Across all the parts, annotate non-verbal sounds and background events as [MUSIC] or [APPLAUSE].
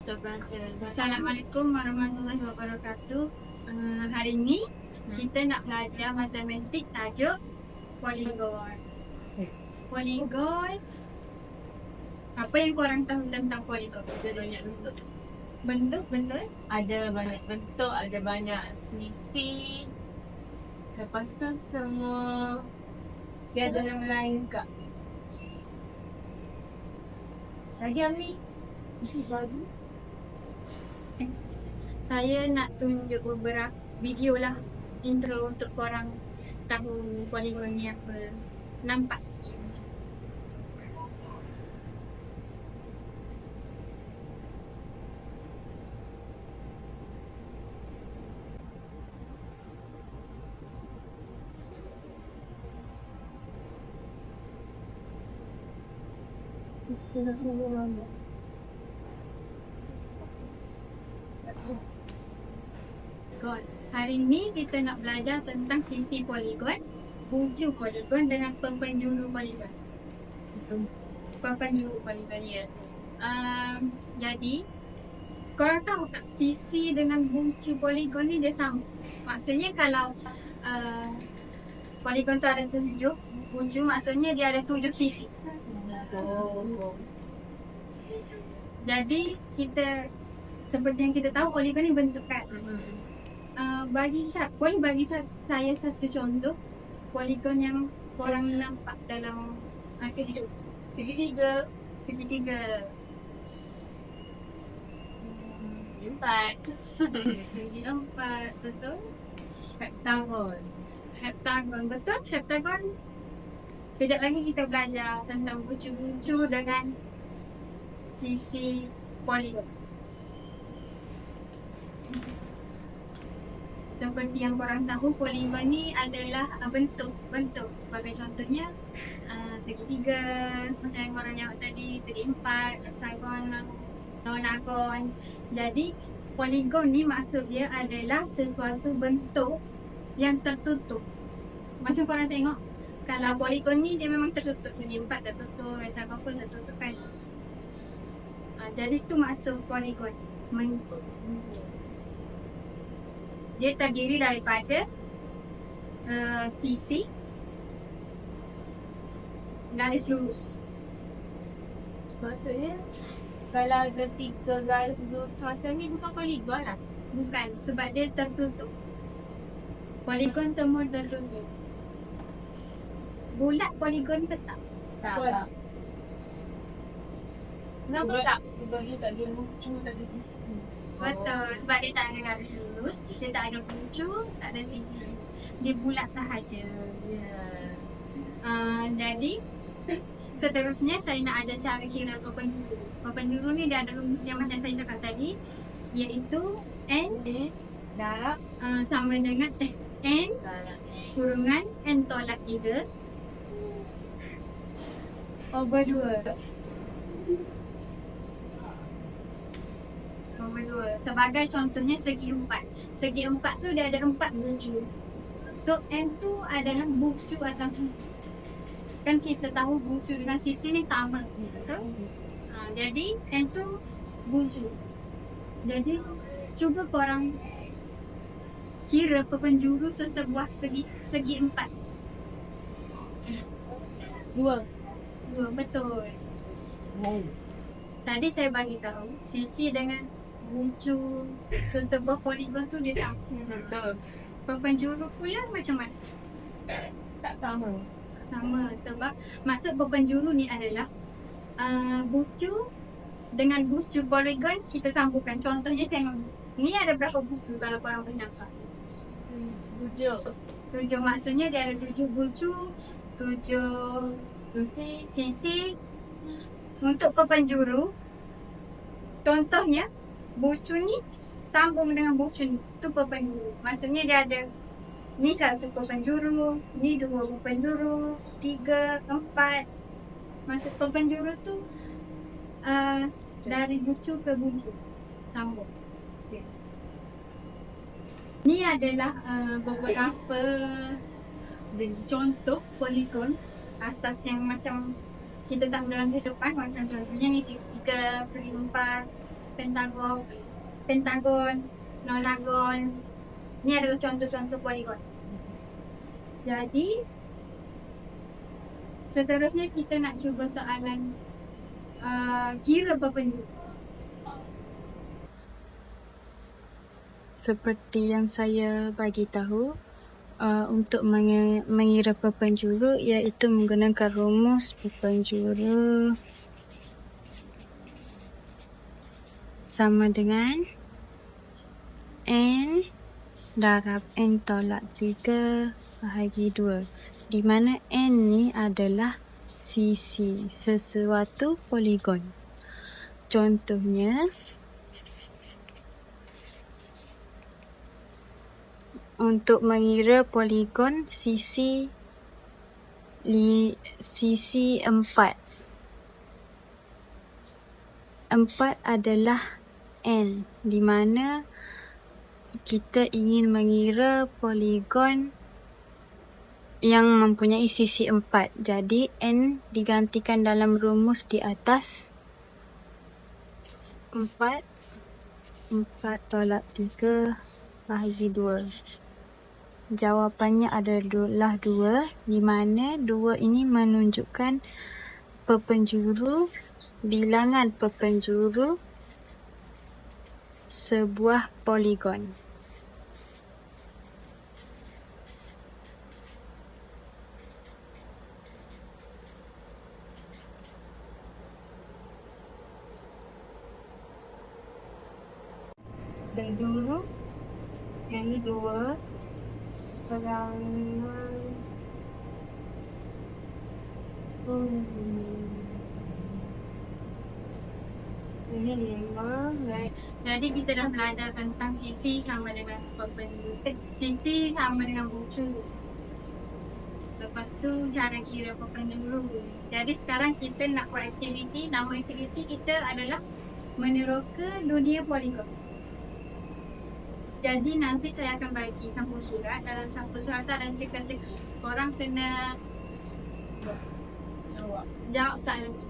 Assalamualaikum warahmatullahi wabarakatuh. Uh, hari ni kita nak belajar matematik tajuk poligon. Poligon apa yang korang tahu tentang poligon? Ada banyak bentuk. Bentuk betul? Ada banyak bentuk, ada banyak sisi. Lepas tu semua dia ada nama lain kak. Lagi Ami. Isi baru. Saya nak tunjuk beberapa video lah intro untuk korang tahu poligon ni apa. Nampak sikit macam poligon. Hari ni kita nak belajar tentang sisi poligon, hujung poligon dengan penjuru poligon. Penjuru poligon ya. Um, jadi korang tahu tak sisi dengan bucu poligon ni dia sama. Maksudnya kalau uh, poligon tu ada tujuh, bucu maksudnya dia ada tujuh sisi. Oh. Jadi kita seperti yang kita tahu poligon ni bentuk kan. Uh, bagi boleh bagi sa- saya satu contoh poligon yang korang nampak dalam akhir hidup Segitiga. segitiga Empat. [LAUGHS] segi empat betul Heptagon. heptagon betul heptagon kejap lagi kita belajar tentang bucu-bucu dengan sisi poligon seperti yang korang tahu poligon ni adalah uh, bentuk bentuk. Sebagai contohnya uh, segitiga macam yang korang jawab tadi segi empat heptagon nonagon. Jadi poligon ni maksud dia adalah sesuatu bentuk yang tertutup. Macam korang tengok kalau poligon ni dia memang tertutup. Segi empat tertutup hexagon pun tertutup kan? Uh, jadi tu maksud poligon. Men- dia terdiri daripada uh, sisi garis lurus. Maksudnya kalau ada tiga garis lurus macam ni bukan poligon lah. Bukan sebab dia tertutup. Poligon semua tertutup. Bulat poligon tetap. Tak. Buat. Kenapa tak? Sebab dia tak ada lucu, tak ada sisi. Betul. Sebab dia tak ada garis lurus, dia tak ada puncu, tak ada sisi. Dia bulat sahaja. Ya. Uh, jadi seterusnya saya nak ajar cara kira perpenjuru. Perpenjuru ni dia ada rumusnya macam saya cakap tadi iaitu n Ni darab uh, sama dengan eh, n kurungan n tolak 3 over 2 over 2 sebagai contohnya segi 4 segi 4 tu dia ada 4 bucu so n tu adalah bucu atau sisi. Kan kita tahu bucu dengan sisi ni sama betul? Ha, jadi n tu bucu jadi cuba korang kira perpenjuru sesebuah segi segi empat. Dua. Dua, betul. Tadi saya bagi tahu sisi dengan bucu sesebuah poligon tu dia sama. Betul. Perpenjuru pula macam mana? Tak sama. Sama sebab maksud perpenjuru ni adalah uh, bucu dengan bucu poligon kita sambungkan. Contohnya tengok ni ada berapa bucu kalau korang boleh nampak? Tujuh. Tujuh maksudnya dia ada tujuh bucu, tujuh Susi. sisi untuk perpenjuru contohnya bucu ni sambung dengan bucu ni tu perpenjuru maksudnya dia ada ni satu perpenjuru ni dua perpenjuru tiga empat. Maksud perpenjuru tu uh, dari bucu ke bucu sambung. Okay. ni adalah uh, beberapa contoh poligon asas yang macam kita tahu dalam kehidupan macam contohnya ni tiga segi empat pentagon, pentagon, nonagon. Ni adalah contoh-contoh poligon. Jadi seterusnya kita nak cuba soalan uh, kira perpenjuru. Seperti yang saya bagi tahu, uh, untuk mengi- mengira perpenjuru iaitu menggunakan rumus perpenjuru sama dengan N darab N tolak 3 bahagi 2 di mana N ni adalah sisi sesuatu poligon. Contohnya, untuk mengira poligon sisi li, sisi empat. Empat adalah N di mana kita ingin mengira poligon yang mempunyai sisi empat. Jadi N digantikan dalam rumus di atas. Empat. Empat tolak tiga bahagi dua. Jawapannya adalah dua, di mana dua ini menunjukkan perpenjuru, bilangan perpenjuru sebuah poligon. Dan dulu ni dua perangan hmm. Ini lima, right? Jadi kita dah belajar tentang sisi sama dengan perpenjuru. Eh, sisi sama dengan bucu. Lepas tu cara kira perpenjuru. Jadi sekarang kita nak buat aktiviti. Nama aktiviti kita adalah meneroka dunia poligon. Jadi nanti saya akan bagi sampul surat. Dalam sampul surat tu ada teka-teki. Korang kena Jawab. jawab soalan tu.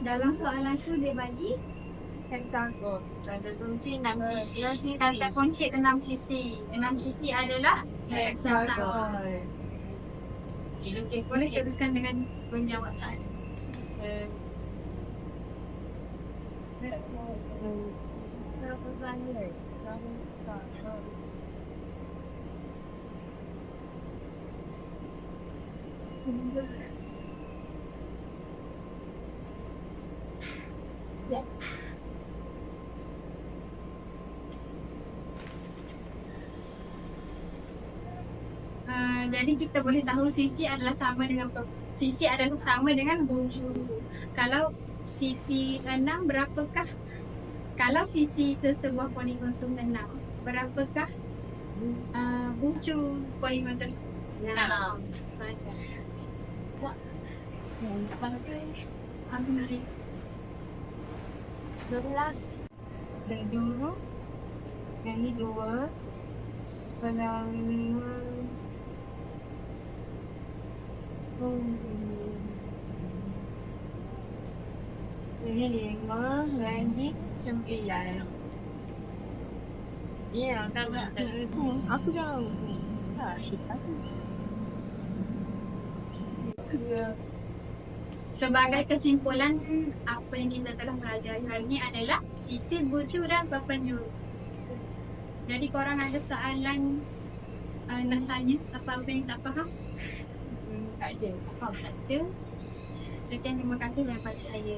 Dalam soalan tu dia bagi Hexagon. Tanda kunci enam sisi. kata kunci enam sisi. Enam sisi adalah hexagon. Hexagon. Ilukis Boleh teruskan dengan menjawab soalan. Uh, jadi kita boleh tahu sisi adalah sama dengan sisi adalah sama dengan bujuru. Kalau sisi enam berapakah? Kalau sisi sesebuah poligon tu enam, berapakah uh, bujur poligon tersebut? Enam. Aku nak lihat. Sebelas. Dan dulu. Yang ni dua. Pelangan. Hmm. Ini Sebagai kesimpulan apa yang kita telah pelajari hari ini adalah sisi bucu dan perpenjuru. Jadi korang ada soalan uh, nak tanya apa-apa yang tak faham? Tak ada. Apa ada? Sekian terima kasih daripada saya.